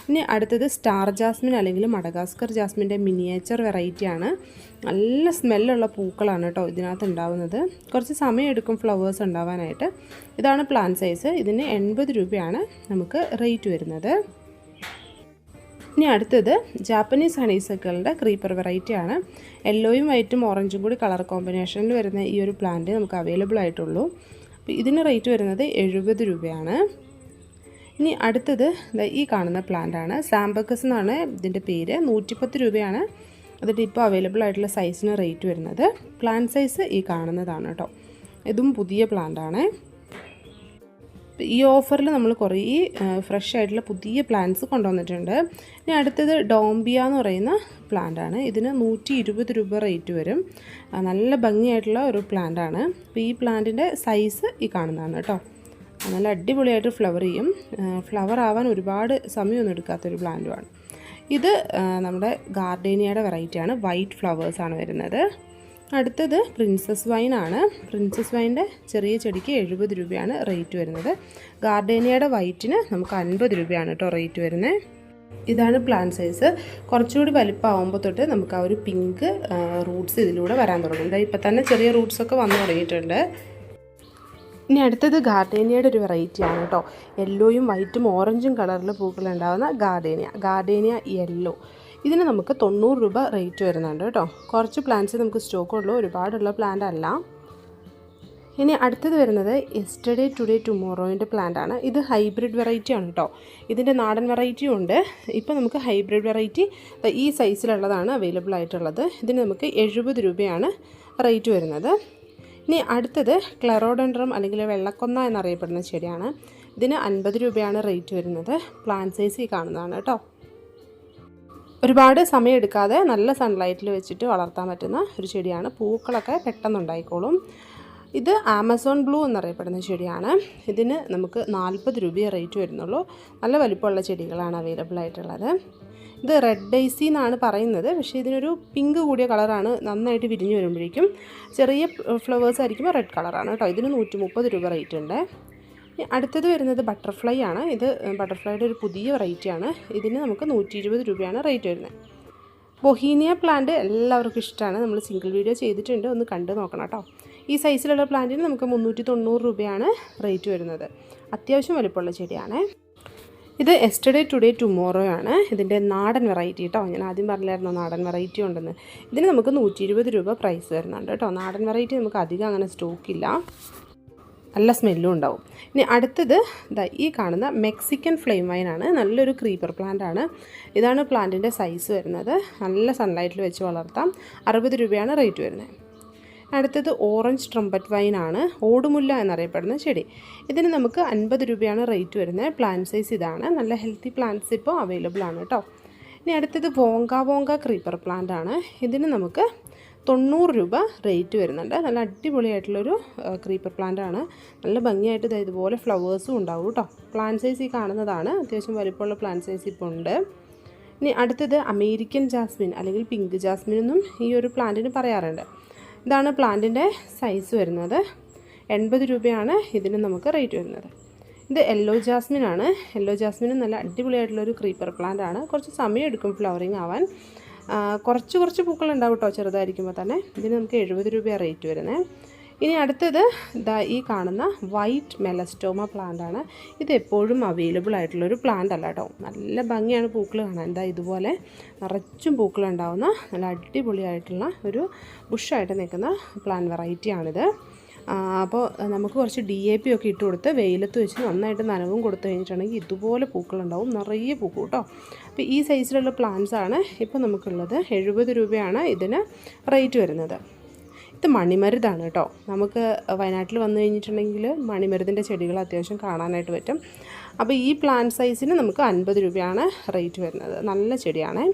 ഇനി അടുത്തത് സ്റ്റാർ ജാസ്മിൻ അല്ലെങ്കിൽ മഡഗാസ്കർ ജാസ്മിന്റെ മിനിയേച്ചർ വെറൈറ്റിയാണ് നല്ല സ്മെല്ലുള്ള പൂക്കളാണ് കേട്ടോ ഇതിനകത്ത് ഉണ്ടാവുന്നത്. കുറച്ച് സമയം എടുക്കും ഫ്ലവേഴ്സ് ഉണ്ടാവാനായിട്ട്. ഇതാണ് പ്ലാൻ സൈസ് ഇതിന് എൺപത് രൂപയാണ് നമുക്ക് റേറ്റ് വരുന്നത്. ഇനി അടുത്തത് ജാപ്പനീസ് ഹണീസക്കളുടെ ക്രീപ്പർ വെറൈറ്റിയാണ് യെല്ലോയും വൈറ്റും ഓറഞ്ചും കൂടി കളർ കോമ്പിനേഷനിൽ വരുന്ന ഈ ഒരു പ്ലാന്റ് നമുക്ക് അവൈലബിൾ ആയിട്ടുള്ളൂ. ഇതിന് റേറ്റ് വരുന്നത് എഴുപത് രൂപയാണ്. ഇനി അടുത്തത് ഈ കാണുന്ന പ്ലാന്റ് ആണ്. സാമ്പക്കസ് എന്നാണ് ഇതിന്റെ പേര്. നൂറ്റിപ്പത്ത് രൂപയാണ് അതിന്റെ ഇപ്പോൾ അവൈലബിൾ ആയിട്ടുള്ള സൈസിന് റേറ്റ് വരുന്നത്. പ്ലാന്റ് സൈസ് ഈ കാണുന്നതാണ് കേട്ടോ. ഇതും പുതിയ പ്ലാന്റ് ആണ്. അപ്പോൾ ഈ ഓഫറിൽ നമ്മൾ കുറേ ഫ്രഷ് ആയിട്ടുള്ള പുതിയ പ്ലാന്റ്സ് കൊണ്ടുവന്നിട്ടുണ്ട്. ഇനി അടുത്തത് ഡോംബിയ എന്ന് പറയുന്ന പ്ലാന്റ് ആണ്. ഇതിന് നൂറ്റി ഇരുപത് രൂപ റേറ്റ് വരും. നല്ല ഭംഗിയായിട്ടുള്ള ഒരു പ്ലാന്റ് ആണ്. അപ്പോൾ ഈ പ്ലാന്റിന്റെ സൈസ് ഈ കാണുന്നതാണ് കേട്ടോ. നല്ല അടിപൊളിയായിട്ട് ഫ്ലവർ ചെയ്യും. ഫ്ലവർ ആവാൻ ഒരുപാട് സമയമൊന്നും എടുക്കാത്തൊരു പ്ലാന്റുമാണ് ഇത് നമ്മുടെ ഗാർഡേനിയയുടെ വെറൈറ്റിയാണ് വൈറ്റ് ഫ്ലവേഴ്സാണ് വരുന്നത്. അടുത്തത് പ്രിൻസസ് വൈൻ ആണ്. പ്രിൻസസ് വൈന്റെ ചെറിയ ചെടിക്ക് എഴുപത് രൂപയാണ് റേറ്റ് വരുന്നത്. ഗാർഡേനിയയുടെ വൈറ്റിന് നമുക്ക് അൻപത് രൂപയാണ് കേട്ടോ റേറ്റ് വരുന്നത്. ഇതാണ് പ്ലാന്റ് സൈസ്. കുറച്ചുകൂടി വലിപ്പമാകുമ്പോൾ തൊട്ട് നമുക്ക് ആ ഒരു പിങ്ക് റൂട്ട്സ് ഇതിലൂടെ വരാൻ തുടങ്ങും. ഇതാ ഇപ്പം തന്നെ ചെറിയ റൂട്ട്സൊക്കെ വന്നു തുടങ്ങിയിട്ടുണ്ട്. ഇനി അടുത്തത് ഗാർഡേനിയയുടെ ഒരു വെറൈറ്റി ആണ് കേട്ടോ. യെല്ലോയും വൈറ്റും ഓറഞ്ചും കളറിൽ പൂക്കളുണ്ടാകുന്ന ഗാർഡേനിയ. ഗാർഡേനിയ യെല്ലോ ഇതിന് നമുക്ക് തൊണ്ണൂറ് രൂപ റേറ്റ് വരുന്നുണ്ട് കേട്ടോ. കുറച്ച് പ്ലാന്റ്സ് നമുക്ക് സ്റ്റോക്ക് ഉള്ളൂ. ഒരുപാടുള്ള പ്ലാന്റ് അല്ല. ഇനി അടുത്തത് വരുന്നത് എസ്റ്റർഡേ ടുഡേ ടുമോറോയിന്റെ പ്ലാന്റ് ആണ്. ഇത് ഹൈബ്രിഡ് വെറൈറ്റി ആണ് കേട്ടോ. ഇതിന്റെ നാടൻ വെറൈറ്റിയും ഉണ്ട്. ഇപ്പോൾ നമുക്ക് ഹൈബ്രിഡ് വെറൈറ്റി ഈ സൈസിലുള്ളതാണ് അവൈലബിൾ ആയിട്ടുള്ളത്. ഇതിന് നമുക്ക് എഴുപത് രൂപയാണ് റേറ്റ് വരുന്നത്. ഇനി അടുത്തത് ക്ലറോഡൻഡ്രം അല്ലെങ്കിൽ വെള്ളക്കൊന്ന എന്നറിയപ്പെടുന്ന ചെടിയാണ്. ഇതിന് അൻപത് രൂപയാണ് റേറ്റ് വരുന്നത്. പ്ലാന്റ് സൈസ് ഈ കാണുന്നതാണ് കേട്ടോ. ഒരുപാട് സമയം എടുക്കാതെ നല്ല സൺലൈറ്റിൽ വെച്ചിട്ട് വളർത്താൻ പറ്റുന്ന ഒരു ചെടിയാണ്. പൂക്കളൊക്കെ പെട്ടെന്ന് ഉണ്ടായിക്കോളും ഇത് ആമസോൺ ബ്ലൂ എന്നറിയപ്പെടുന്ന ചെടിയാണ്. ഇതിന് നമുക്ക് നാൽപ്പത് രൂപയെ റേറ്റ് വരുന്നുള്ളൂ. നല്ല വലിപ്പമുള്ള ചെടികളാണ് അവൈലബിൾ ആയിട്ടുള്ളത്. ഇത് റെഡ് ഡൈസി എന്നാണ് പറയുന്നത്. പക്ഷേ ഇതിനൊരു പിങ്ക് കൂടിയ കളറാണ് നന്നായിട്ട് വിരിഞ്ഞു വരുമ്പോഴേക്കും ചെറിയ ഫ്ലവേഴ്സ് ആയിരിക്കുമ്പോൾ റെഡ് കളറാണ് കേട്ടോ. ഇതിന് നൂറ്റി രൂപ റേറ്റ് ഉണ്ട്. അടുത്തത് വരുന്നത് ബട്ടർഫ്ലൈ ആണ്. ഇത് ബട്ടർഫ്ലൈയുടെ ഒരു പുതിയ വെറൈറ്റിയാണ് ഇതിന് നമുക്ക് നൂറ്റി ഇരുപത് രൂപയാണ് റേറ്റ് വരുന്നത്. ബൊഹീനിയ പ്ലാന്റ് എല്ലാവർക്കും ഇഷ്ടമാണ്. നമ്മൾ സിംഗിൾ വീഡിയോ ചെയ്തിട്ടുണ്ട്. ഒന്ന് കണ്ടു നോക്കണം കേട്ടോ. ഈ സൈസിലുള്ള പ്ലാന്റിന് നമുക്ക് മുന്നൂറ്റി തൊണ്ണൂറ് രൂപയാണ് റേറ്റ് വരുന്നത്. അത്യാവശ്യം വലുപ്പമുള്ള ചെടിയാണ്. ഇത് എസ്റ്റർഡേ ടുഡേ ടുമോറോ ആണ്. ഇതിന്റെ നാടൻ വെറൈറ്റി കേട്ടോ. ഞാൻ ആദ്യം പറഞ്ഞായിരുന്നു നാടൻ വെറൈറ്റി ഉണ്ടെന്ന്. ഇതിന് നമുക്ക് നൂറ്റി രൂപ പ്രൈസ് വരുന്നുണ്ട് കേട്ടോ. നാടൻ വെറൈറ്റി നമുക്ക് അധികം അങ്ങനെ സ്റ്റോക്കില്ല നല്ല സ്മെല്ലും ഉണ്ടാവും. ഇനി അടുത്തത് ഇതാ ഈ കാണുന്ന മെക്സിക്കൻ ഫ്ലെയിം വൈനാണ്. നല്ലൊരു ക്രീപ്പർ പ്ലാന്റ് ആണ്. ഇതാണ് പ്ലാന്റിന്റെ സൈസ് വരുന്നത്. നല്ല സൺലൈറ്റിൽ വെച്ച് വളർത്താം. അറുപത് രൂപയാണ് റേറ്റ് വരുന്നത്. അടുത്തത് ഓറഞ്ച് ട്രംപറ്റ് വൈനാണ് ഓടുമുല്ല എന്നറിയപ്പെടുന്ന ചെടി. ഇതിന് നമുക്ക് അൻപത് രൂപയാണ് റേറ്റ് വരുന്നത്. പ്ലാന്റ് സൈസ് ഇതാണ്. നല്ല ഹെൽത്തി പ്ലാന്റ്സ് ഇപ്പോൾ അവൈലബിൾ ആണ് കേട്ടോ. ഇനി അടുത്തത് വോങ്ക വോങ്ക ക്രീപ്പർ പ്ലാന്റ് ആണ്. ഇതിന് നമുക്ക് തൊണ്ണൂറ് രൂപ റേറ്റ് വരുന്നുണ്ട്. നല്ല അടിപൊളിയായിട്ടുള്ളൊരു ക്രീപ്പർ പ്ലാന്റ് ആണ്. നല്ല ഭംഗിയായിട്ട് ദേ ഇതുപോലെ ഫ്ലവേഴ്സും ഉണ്ടാവും കേട്ടോ പ്ലാന്റ് സൈസ് ഈ കാണുന്നതാണ്. അത്യാവശ്യം വലിപ്പമുള്ള പ്ലാന്റ് സൈസ് ഇപ്പോൾ ഉണ്ട്. ഇനി അടുത്തത് അമേരിക്കൻ ജാസ്മിൻ അല്ലെങ്കിൽ പിങ്ക് ജാസ്മിൻ എന്നും ഈ ഒരു പ്ലാന്റിന് പറയാറുണ്ട്. ഇതാണ് പ്ലാന്റിന്റെ സൈസ് വരുന്നത്. എൺപത് രൂപയാണ് ഇതിന് നമുക്ക് റേറ്റ് വരുന്നത്. ഇത് യെല്ലോ ജാസ്മിൻ ആണ്. യെല്ലോ ജാസ്മിനും നല്ല അടിപൊളിയായിട്ടുള്ളൊരു ക്രീപ്പർ പ്ലാന്റ് ആണ്. കുറച്ച് സമയം എടുക്കും ഫ്ലവറിങ് ആവാൻ. കുറച്ച് കുറച്ച് പൂക്കൾ ഉണ്ടാവും കേട്ടോ ചെറുതായിരിക്കുമ്പോൾ തന്നെ. ഇതിന് നമുക്ക് എഴുപത് രൂപയാണ് റേറ്റ് വരുന്നത് ഇനി അടുത്തത് ദാ ഈ കാണുന്ന വൈറ്റ് മെലസ്റ്റോമ പ്ലാന്റ് ആണ്. ഇത് എപ്പോഴും അവൈലബിൾ ആയിട്ടുള്ളൊരു പ്ലാന്റ് അല്ല കേട്ടോ നല്ല ഭംഗിയാണ് പൂക്കൾ കാണാൻ. എന്താ ഇതുപോലെ നിറച്ചും പൂക്കൾ ഉണ്ടാവുന്ന നല്ല അടിപൊളിയായിട്ടുള്ള ഒരു ബുഷായിട്ട് നിൽക്കുന്ന പ്ലാന്റ് വെറൈറ്റിയാണിത് അപ്പോൾ നമുക്ക് കുറച്ച് ഡി എ പി ഒക്കെ ഇട്ട് കൊടുത്ത് വെയിലത്ത് വെച്ച് നന്നായിട്ട് നനവും കൊടുത്തു കഴിഞ്ഞിട്ടുണ്ടെങ്കിൽ ഇതുപോലെ പൂക്കളുണ്ടാവും. നിറയെ പൂക്കും കേട്ടോ അപ്പോൾ ഈ സൈസിലുള്ള പ്ലാന്റ്സ് ആണ് ഇപ്പോൾ നമുക്കുള്ളത്. എഴുപത് രൂപയാണ് ഇതിന് റേറ്റ് വരുന്നത്. ഇത് മണിമരുതാണ് കേട്ടോ. നമുക്ക് വയനാട്ടിൽ വന്നു കഴിഞ്ഞിട്ടുണ്ടെങ്കിൽ മണിമരുതിന്റെ ചെടികൾ അത്യാവശ്യം കാണാനായിട്ട് പറ്റും. അപ്പോൾ ഈ പ്ലാന്റ് സൈസിന് നമുക്ക് അൻപത് രൂപയാണ് റേറ്റ് വരുന്നത്. നല്ല ചെടിയാണ്.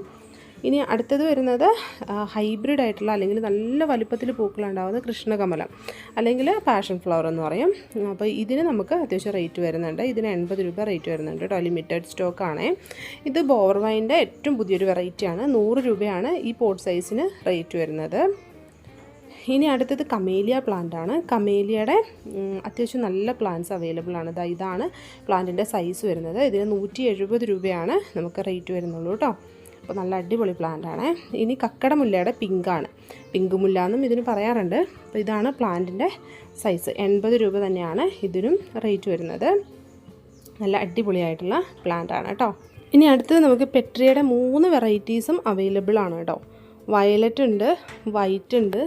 ഇനി അടുത്തത് വരുന്നത് ഹൈബ്രിഡ് ആയിട്ടുള്ള അല്ലെങ്കിൽ നല്ല വലുപ്പത്തിൽ പൂക്കളുണ്ടാകുന്ന കൃഷ്ണകമലം അല്ലെങ്കിൽ പാഷൻ ഫ്ലവർ എന്ന് പറയും. അപ്പോൾ ഇതിന് നമുക്ക് അത്യാവശ്യം റേറ്റ് വരുന്നുണ്ട്. ഇതിന് എൺപത് രൂപ റേറ്റ് വരുന്നുണ്ട് കേട്ടോ. ലിമിറ്റഡ് സ്റ്റോക്കാണ് ഇത് ബോർവൈന്റെ ഏറ്റവും പുതിയൊരു വെറൈറ്റിയാണ് നൂറ് രൂപയാണ് ഈ പോട്ട് സൈസിന് റേറ്റ് വരുന്നത്. ഇനി അടുത്തത് കമേലിയ പ്ലാന്റ് ആണ്. കമേലിയയുടെ അത്യാവശ്യം നല്ല പ്ലാന്റ്സ് അവൈലബിൾ ആണ്. ഇതാണ് പ്ലാന്റിന്റെ സൈസ് വരുന്നത്. ഇതിന് നൂറ്റി രൂപയാണ് നമുക്ക് റേറ്റ് വരുന്നുള്ളൂ കേട്ടോ. അപ്പോൾ നല്ല അടിപൊളി പ്ലാന്റ് ആണ്. ഇനി കക്കടമുല്ലയുടെ പിങ്കാണ്. പിങ്ക് മുല്ല എന്നും ഇതിന് പറയാറുണ്ട്. അപ്പോൾ ഇതാണ് പ്ലാന്റിന്റെ സൈസ് എൺപത് രൂപ തന്നെയാണ് ഇതിനും റേറ്റ് വരുന്നത്. നല്ല അടിപൊളിയായിട്ടുള്ള പ്ലാന്റ് ആണ് കേട്ടോ. ഇനി അടുത്തത് നമുക്ക് പെട്രിയുടെ മൂന്ന് വെറൈറ്റീസും അവൈലബിൾ ആണ് കേട്ടോ. വയലറ്റ് ഉണ്ട് വൈറ്റ് ഉണ്ട്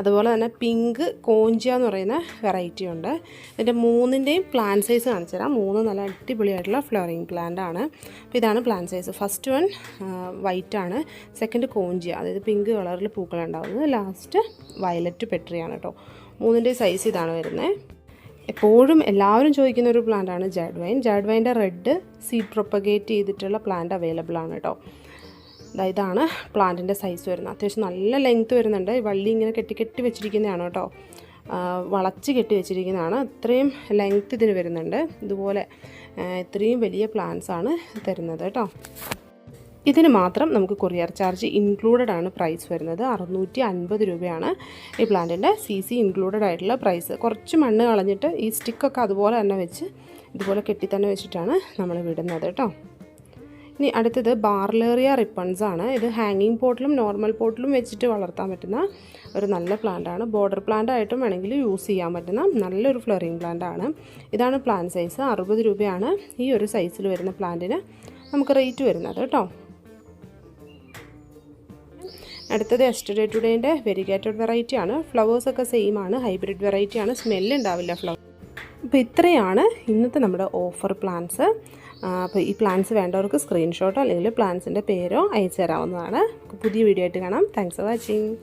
അതുപോലെ തന്നെ പിങ്ക് കോഞ്ചിയ എന്ന് പറയുന്ന വെറൈറ്റി ഉണ്ട്. ഇതിന്റെ മൂന്നിന്റെയും പ്ലാൻ സൈസ് കാണിച്ചു തരാം. മൂന്ന് നല്ല അടിപൊളിയായിട്ടുള്ള ഫ്ലവറിങ് പ്ലാന്റ് ആണ്. അപ്പോൾ ഇതാണ് plant size first one white ആണ്. സെക്കൻഡ് കോഞ്ചിയ. അതായത് പിങ്ക് കളറിൽ പൂക്കൾ പൂക്കളുണ്ടാവുന്നത് ലാസ്റ്റ് വയലറ്റ് പെട്രിയാണ് കേട്ടോ മൂന്നിന്റെ സൈസ് ഇതാണ് വരുന്നത് എപ്പോഴും എല്ലാവരും ചോദിക്കുന്ന ഒരു പ്ലാന്റാണ് ജാഡ്വൈൻ ജാഡ്വൈന്റെ റെഡ് സീഡ് പ്രൊപ്പഗേറ്റ് ചെയ്തിട്ടുള്ള പ്ലാന്റ് അവൈലബിൾ ആണ് കേട്ടോ ഇതാണ് പ്ലാന്റിന്റെ സൈസ് വരുന്നത്. അത്യാവശ്യം നല്ല ലെങ്ത്ത് വരുന്നുണ്ട്. വള്ളി ഇങ്ങനെ കെട്ടി കെട്ടി വെച്ചിരിക്കുന്നതാണ് കേട്ടോ. വളച്ച് കെട്ടി വെച്ചിരിക്കുന്നതാണ്. ഇത്രയും ലെങ്ത്ത് ഇതിന് വരുന്നുണ്ട്. ഇതുപോലെ ഇത്രയും വലിയ പ്ലാന്റ്സ് ആണ് തരുന്നത് കേട്ടോ. ഇതിന് മാത്രം നമുക്ക് കൊറിയർ ചാർജ് ഇൻക്ലൂഡഡ് ആണ് പ്രൈസ് വരുന്നത്. അറുന്നൂറ്റി അൻപത് രൂപയാണ് ഈ പ്ലാന്റിന്റെ സി സി ഇൻക്ലൂഡഡ് ആയിട്ടുള്ള പ്രൈസ് കുറച്ച് മണ്ണ് കളഞ്ഞിട്ട് ഈ സ്റ്റിക്കൊക്കെ അതുപോലെ തന്നെ വെച്ച് ഇതുപോലെ കെട്ടി തന്നെ വെച്ചിട്ടാണ് നമ്മൾ വിടുന്നത് കേട്ടോ. ഇനി അടുത്തത് ബാർലേറിയ റിപ്പൺസ് ആണ്. ഇത് ഹാങ്ങിങ് പോട്ടിലും നോർമൽ പോട്ടിലും വെച്ചിട്ട് വളർത്താൻ പറ്റുന്ന ഒരു നല്ല പ്ലാന്റ് ആണ്. ബോർഡർ പ്ലാന്റ് ആയിട്ടും വേണമെങ്കിൽ യൂസ് ചെയ്യാൻ പറ്റുന്ന നല്ലൊരു ഫ്ലറിങ് പ്ലാന്റ് ആണ്. ഇതാണ് പ്ലാന്റ് സൈസ് അറുപത് രൂപയാണ് ഈ ഒരു സൈസിൽ വരുന്ന പ്ലാന്റിന് നമുക്ക് റേറ്റ് വരുന്നത് കേട്ടോ അടുത്തത് എസ്റ്റഡേ ടുഡേന്റെ വെരിഗേറ്റഡ് വെറൈറ്റിയാണ് ഫ്ലവേഴ്സൊക്കെ സെയിം ആണ്. ഹൈബ്രിഡ് വെറൈറ്റിയാണ് സ്മെല്ല് ഉണ്ടാവില്ല ഫ്ലവർ അപ്പോൾ ഇത്രയാണ് ഇന്നത്തെ നമ്മുടെ ഓഫർ പ്ലാൻസ് അപ്പോൾ ഈ പ്ലാൻസ് വേണ്ടവർക്ക് സ്ക്രീൻഷോട്ടോ അല്ലെങ്കിൽ പ്ലാൻസിന്റെ പേരോ അയച്ചു തരാവുന്നതാണ് പുതിയ വീഡിയോ ആയിട്ട് കാണാം. Thanks for watching